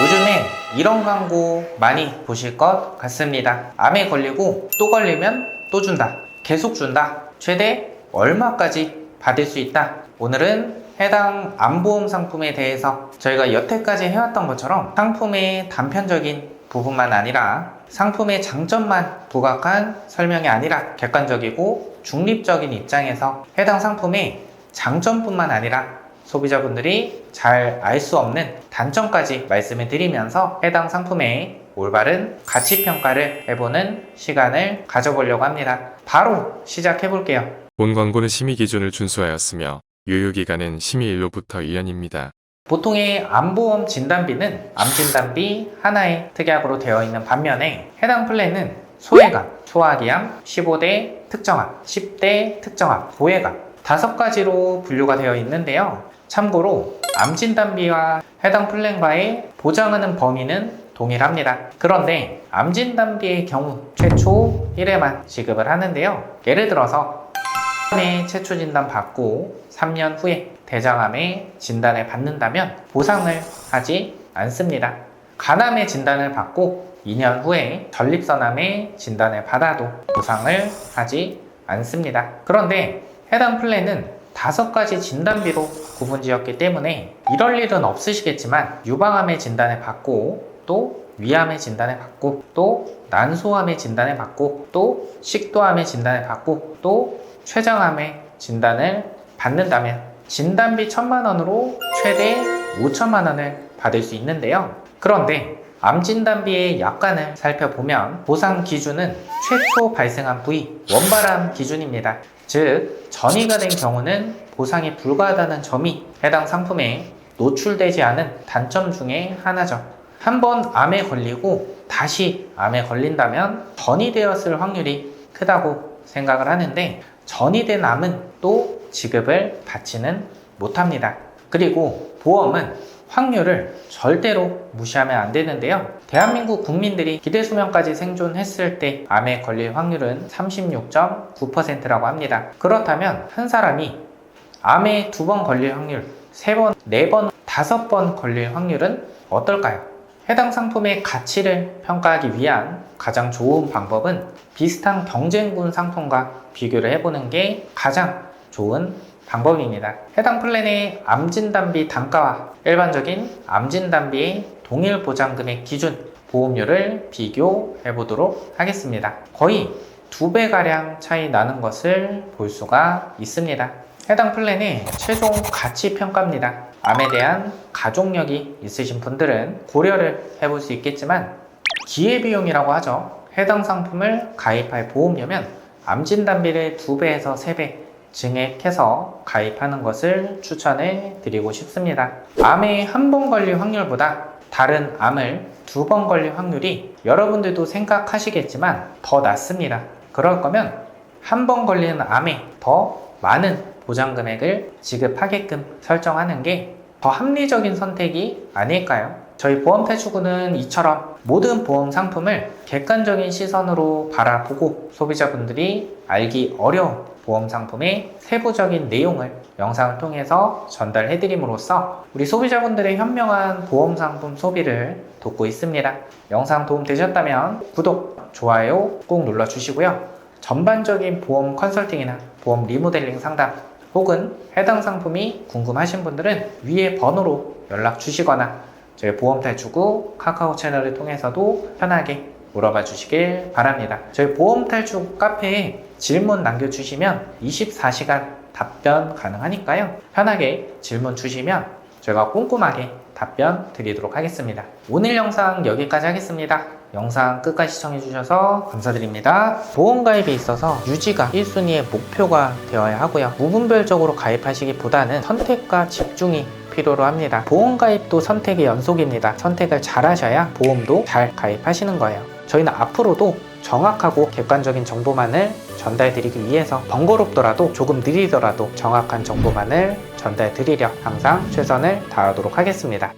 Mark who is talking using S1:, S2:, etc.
S1: 요즘에 이런 광고 많이 보실 것 같습니다. 암에 걸리고 또 걸리면 또 준다. 계속 준다. 최대 얼마까지 받을 수 있다. 오늘은 해당 암보험 상품에 대해서 저희가 여태까지 해왔던 것처럼 상품의 단편적인 부분만 아니라 상품의 장점만 부각한 설명이 아니라 객관적이고 중립적인 입장에서 해당 상품의 장점뿐만 아니라 소비자분들이 잘 알 수 없는 단점까지 말씀을 드리면서 해당 상품의 올바른 가치 평가를 해보는 시간을 가져보려고 합니다. 바로 시작해 볼게요.
S2: 본 광고는 심의 기준을 준수하였으며 유효 기간은 심의일로부터 1년입니다.
S1: 보통의 암보험 진단비는 암진단비 하나의 특약으로 되어 있는 반면에 해당 플랜은 소외감, 소화기암, 15대 특정암, 10대 특정암, 보해감 다섯 가지로 분류가 되어 있는데요. 참고로 암진단비와 해당 플랜과의 보장하는 범위는 동일합니다. 그런데 암진단비의 경우 최초 1회만 지급을 하는데요. 예를 들어서 암의 최초 진단 받고 3년 후에 대장암의 진단을 받는다면 보상을 하지 않습니다. 간암의 진단을 받고 2년 후에 전립선암의 진단을 받아도 보상을 하지 않습니다. 그런데 해당 플랜은 다섯 가지 진단비로 구분지었기 때문에 이럴 일은 없으시겠지만 유방암의 진단을 받고 또 위암의 진단을 받고 또 난소암의 진단을 받고 또 식도암의 진단을 받고 또 췌장암의 진단을 받는다면 진단비 1천만 원으로 최대 5천만 원을 받을 수 있는데요. 그런데 암 진단비의 약관을 살펴보면 보상 기준은 최초 발생한 부위 원발암 기준입니다. 즉 전이가 된 경우는 보상이 불가하다는 점이 해당 상품에 노출되지 않은 단점 중에 하나죠. 한 번 암에 걸리고 다시 암에 걸린다면 전이 되었을 확률이 크다고 생각을 하는데 전이 된 암은 또 지급을 받지는 못합니다. 그리고 보험은 확률을 절대로 무시하면 안 되는데요. 대한민국 국민들이 기대 수명까지 생존했을 때 암에 걸릴 확률은 36.9%라고 합니다. 그렇다면 한 사람이 암에 두 번 걸릴 확률, 세 번, 네 번, 다섯 번 걸릴 확률은 어떨까요? 해당 상품의 가치를 평가하기 위한 가장 좋은 방법은 비슷한 경쟁군 상품과 비교를 해보는 게 가장 좋은 방법입니다. 해당 플랜의 암진단비 단가와 일반적인 암진단비의 동일 보장금액 기준 보험료를 비교해 보도록 하겠습니다. 거의 두 배가량 차이 나는 것을 볼 수가 있습니다. 해당 플랜의 최종 가치 평가입니다. 암에 대한 가족력이 있으신 분들은 고려를 해볼 수 있겠지만 기회비용이라고 하죠. 해당 상품을 가입할 보험료면 암진단비를 2배에서 3배 증액해서 가입하는 것을 추천해 드리고 싶습니다. 암에 한 번 걸릴 확률보다 다른 암을 두 번 걸릴 확률이 여러분들도 생각하시겠지만 더 낮습니다. 그럴 거면 한 번 걸리는 암에 더 많은 보장 금액을 지급하게끔 설정하는 게 더 합리적인 선택이 아닐까요? 저희 보험탈출구는 이처럼 모든 보험 상품을 객관적인 시선으로 바라보고 소비자분들이 알기 어려운 보험 상품의 세부적인 내용을 영상을 통해서 전달해드림으로써 우리 소비자분들의 현명한 보험 상품 소비를 돕고 있습니다. 영상 도움 되셨다면 구독, 좋아요 꼭 눌러주시고요. 전반적인 보험 컨설팅이나 보험 리모델링 상담 혹은 해당 상품이 궁금하신 분들은 위에 번호로 연락 주시거나 저희 보험탈출구 카카오 채널을 통해서도 편하게 물어봐 주시길 바랍니다. 저희 보험탈출 카페에 질문 남겨주시면 24시간 답변 가능하니까요. 편하게 질문 주시면 저희가 꼼꼼하게 답변 드리도록 하겠습니다. 오늘 영상 여기까지 하겠습니다. 영상 끝까지 시청해주셔서 감사드립니다. 보험가입에 있어서 유지가 1순위의 목표가 되어야 하고요. 무분별적으로 가입하시기보다는 선택과 집중이 필요로 합니다. 보험 가입도 선택의 연속입니다. 선택을 잘 하셔야 보험도 잘 가입하시는 거예요. 저희는 앞으로도 정확하고 객관적인 정보만을 전달드리기 위해서 번거롭더라도 조금 느리더라도 정확한 정보만을 전달드리려 항상 최선을 다하도록 하겠습니다.